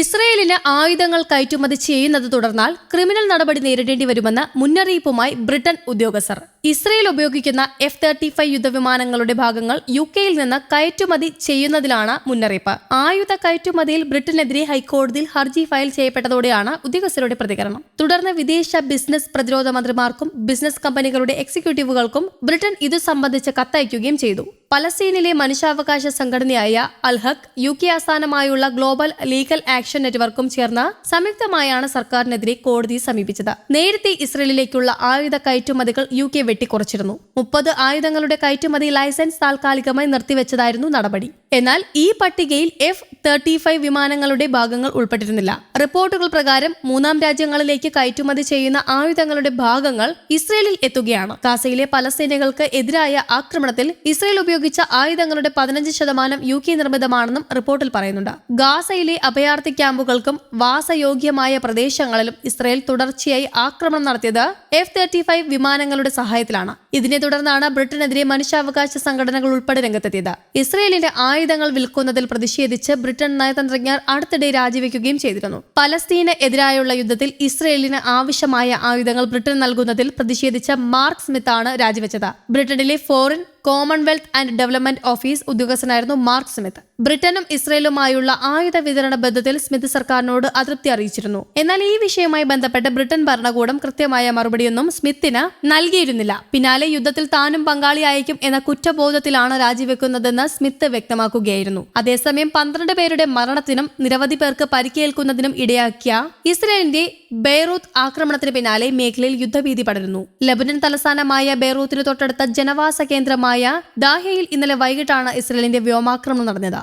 ഇസ്രയേലിന് ആയുധങ്ങൾ കയറ്റുമതി ചെയ്യുന്നത് തുടർന്നാൽ ക്രിമിനൽ നടപടി നേരിടേണ്ടി വരുമെന്ന് മുന്നറിയിപ്പുമായി ബ്രിട്ടൻ ഉദ്യോഗസ്ഥർ. ഇസ്രയേൽ ഉപയോഗിക്കുന്ന എഫ് തേർട്ടി ഫൈവ് യുദ്ധവിമാനങ്ങളുടെ ഭാഗങ്ങൾ യു കെയിൽ നിന്ന് കയറ്റുമതി ചെയ്യുന്നതിലാണ് മുന്നറിയിപ്പ്. ആയുധ കയറ്റുമതിയിൽ ബ്രിട്ടനെതിരെ ഹൈക്കോടതിയിൽ ഹർജി ഫയൽ ചെയ്യപ്പെട്ടതോടെയാണ് ഉദ്യോഗസ്ഥരുടെ പ്രതികരണം. തുടർന്ന് വിദേശ ബിസിനസ് പ്രതിരോധ മന്ത്രിമാർക്കും ബിസിനസ് കമ്പനികളുടെ എക്സിക്യൂട്ടീവുകൾക്കും ബ്രിട്ടൻ ഇതു സംബന്ധിച്ച് കത്തയക്കുകയും ചെയ്തു. പലസ്തീനിലെ മനുഷ്യാവകാശ സംഘടനയായ അൽഹക് യു കെ ആസ്ഥാനമായുള്ള ഗ്ലോബൽ ലീഗൽ ആക്ഷൻ നെറ്റ്വർക്കും ചേർന്ന് സംയുക്തമായാണ് സർക്കാരിനെതിരെ കോടതിയെ സമീപിച്ചത്. നേരത്തെ ഇസ്രയേലിലേക്കുള്ള ആയുധ കയറ്റുമതികൾ യു കെ വെട്ടിക്കുറച്ചിരുന്നു. മുപ്പത് ആയുധങ്ങളുടെ കയറ്റുമതി ലൈസൻസ് താൽക്കാലികമായി നിർത്തിവെച്ചതായിരുന്നു നടപടി. എന്നാൽ ഈ പട്ടികയിൽ എഫ് തേർട്ടി ഫൈവ് വിമാനങ്ങളുടെ ഭാഗങ്ങൾ ഉൾപ്പെട്ടിരുന്നില്ല. റിപ്പോർട്ടുകൾ പ്രകാരം മൂന്നാം രാജ്യങ്ങളിലേക്ക് കയറ്റുമതി ചെയ്യുന്ന ആയുധങ്ങളുടെ ഭാഗങ്ങൾ ഇസ്രയേലിൽ എത്തുകയാണ്. ഗാസയിലെ പലസ്തീനികൾക്ക് എതിരായ ആക്രമണത്തിൽ ഇസ്രയേൽ ഉപയോഗിച്ച ആയുധങ്ങളുടെ പതിനഞ്ച് ശതമാനം യു കെ നിർമ്മിതമാണെന്നും റിപ്പോർട്ടിൽ പറയുന്നുണ്ട്. ഗാസയിലെ അഭയാർത്ഥി ക്യാമ്പുകൾക്കും വാസയോഗ്യമായ പ്രദേശങ്ങളിലും ഇസ്രയേൽ തുടർച്ചയായി ആക്രമണം നടത്തിയത് എഫ് തേർട്ടി ഫൈവ് വിമാനങ്ങളുടെ സഹായത്തിലാണ്. ഇതിനെ തുടർന്നാണ് ബ്രിട്ടനെതിരെ മനുഷ്യാവകാശ സംഘടനകൾ ഉൾപ്പെടെ രംഗത്തെത്തിയത്. ഇസ്രയേലിന്റെ ആയുധങ്ങൾ വിൽക്കുന്നതിൽ പ്രതിഷേധിച്ച് ബ്രിട്ടൻ നയതന്ത്രജ്ഞർ അടുത്തിടെ രാജിവെക്കുകയും ചെയ്തിരുന്നു. പലസ്തീന് എതിരായുള്ള യുദ്ധത്തിൽ ഇസ്രയേലിന് ആവശ്യമായ ആയുധങ്ങൾ ബ്രിട്ടൻ നൽകുന്നതിൽ പ്രതിഷേധിച്ച മാർക്ക് സ്മിത്ത് ആണ് രാജിവെച്ചത്. ബ്രിട്ടനിലെ Foreign Commonwealth and Development Office ഉദ്യോഗസ്ഥനായിരുന്നു Mark Smith. ബ്രിട്ടനും ഇസ്രയേലുമായുള്ള ആയുധ വിതരണ ബന്ധത്തിൽ സ്മിത്ത് സർക്കാരിനോട് അതൃപ്തി അറിയിച്ചിരുന്നു. എന്നാൽ ഈ വിഷയവുമായി ബന്ധപ്പെട്ട് ബ്രിട്ടൻ ഭരണകൂടം കൃത്യമായ മറുപടിയൊന്നും സ്മിത്തിന് നൽകിയിരുന്നില്ല. പിന്നാലെ യുദ്ധത്തിൽ താനും പങ്കാളിയായിരിക്കും എന്ന കുറ്റബോധത്തിലാണ് രാജിവെക്കുന്നതെന്ന് സ്മിത്ത് വ്യക്തമാക്കുകയായിരുന്നു. അതേസമയം പന്ത്രണ്ട് പേരുടെ മരണത്തിനും നിരവധി പേർക്ക് പരിക്കേൽക്കുന്നതിനും ഇടയാക്കിയ ഇസ്രയേലിന്റെ ബെയ്റൂത്ത് ആക്രമണത്തിന് പിന്നാലെ മേഖലയിൽ യുദ്ധഭീതി പടരുന്നു. ലബനൻ തലസ്ഥാനമായ ബെയ്റൂത്തിന് തൊട്ടടുത്ത ജനവാസ കേന്ദ്രമായ ദാഹയിൽ ഇന്നലെ വൈകിട്ടാണ് ഇസ്രയേലിന്റെ വ്യോമാക്രമണം നടന്നത്.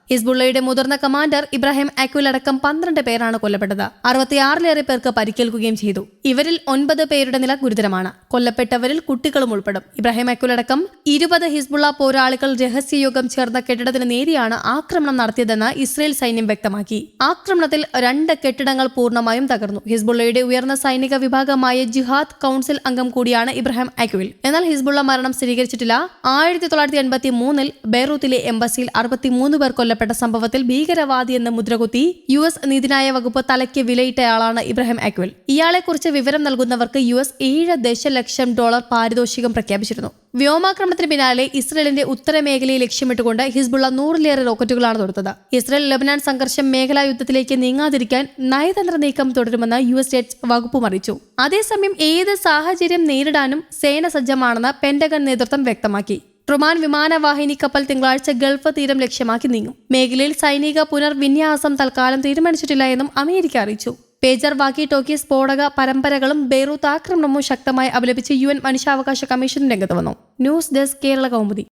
ഹിസ്ബുള്ളയുടെ മുതിർന്ന കമാൻഡർ ഇബ്രാഹിം അക്വിൽ അടക്കം പന്ത്രണ്ട് പേരാണ് കൊല്ലപ്പെട്ടത്. അറുപത്തിയാറിലേറെ പേർക്ക് പരിക്കേൽക്കുകയും ചെയ്തു. ഇവരിൽ ഒൻപത് പേരുടെ നില ഗുരുതരമാണ്. കൊല്ലപ്പെട്ടവരിൽ കുട്ടികളും ഉൾപ്പെടും. ഇബ്രാഹിം അക്വിൽ അടക്കം ഇരുപത് ഹിസ്ബുള്ള പോരാളികൾ രഹസ്യയോഗം ചേർന്ന കെട്ടിടത്തിന് നേരെയാണ് ആക്രമണം നടത്തിയതെന്ന് ഇസ്രയേൽ സൈന്യം വ്യക്തമാക്കി. ആക്രമണത്തിൽ രണ്ട് കെട്ടിടങ്ങൾ പൂർണമായും തകർന്നു. ഹിസ്ബുള്ളയുടെ ഉയർന്ന സൈനിക വിഭാഗമായ ജിഹാദ് കൗൺസിൽ അംഗം കൂടിയാണ് ഇബ്രാഹിം അക്വിൽ. എന്നാൽ ഹിസ്ബുള്ള മരണം സ്ഥിരീകരിച്ചിട്ടില്ല. ആയിരത്തി തൊള്ളായിരത്തി എൺപത്തി മൂന്നിൽ ബെയ്റൂത്തിലെ എംബസിയിൽ അറുപത്തിമൂന്ന് പേർ കൊല്ലപ്പെട്ട. സംഭവത്തിൽ ഭീകരവാദി എന്ന് മുദ്രകുത്തി യു എസ് നീതിന്യായ വകുപ്പ് തലയ്ക്ക് വിലയിട്ടയാളാണ് ഇബ്രാഹിം അക്വൽ. ഇയാളെക്കുറിച്ച് വിവരം നൽകുന്നവർക്ക് യു എസ് ഏഴ് ദശലക്ഷം ഡോളർ പാരിതോഷികം പ്രഖ്യാപിച്ചിരുന്നു. വ്യോമാക്രമണത്തിന് പിന്നാലെ ഇസ്രയേലിന്റെ ഉത്തരമേഖലയെ ലക്ഷ്യമിട്ടുകൊണ്ട് ഹിസ്ബുള്ള നൂറിലേറെ റോക്കറ്റുകളാണ് തൊടുത്തത്. ഇസ്രയേൽ ലബനാൻ സംഘർഷം മേഖലാ യുദ്ധത്തിലേക്ക് നീങ്ങാതിരിക്കാൻ നയതന്ത്ര നീക്കം തുടരുമെന്ന് യു എസ് സ്റ്റേറ്റ് വകുപ്പും അറിയിച്ചു. അതേസമയം ഏത് സാഹചര്യം നേരിടാനും സേന സജ്ജമാണെന്ന് പെന്റഗൺ നേതൃത്വം വ്യക്തമാക്കി. ട്രുമാൻ വിമാനവാഹിനി കപ്പൽ തിങ്കളാഴ്ച ഗൾഫ് തീരം ലക്ഷ്യമാക്കി നീങ്ങും. മേഖലയിൽ സൈനിക പുനർവിന്യാസം തൽക്കാലം തീരുമാനിച്ചിട്ടില്ല എന്നും അമേരിക്ക അറിയിച്ചു. പേജർ വാക്കി ടോക്കി സ്ഫോടക പരമ്പരകളും ബെയ്റൂത്ത് ആക്രമണവും ശക്തമായി അപലപിച്ച് യു എൻ മനുഷ്യാവകാശ കമ്മീഷൻ രംഗത്ത് വന്നു. News desk Kerala Kaumudi.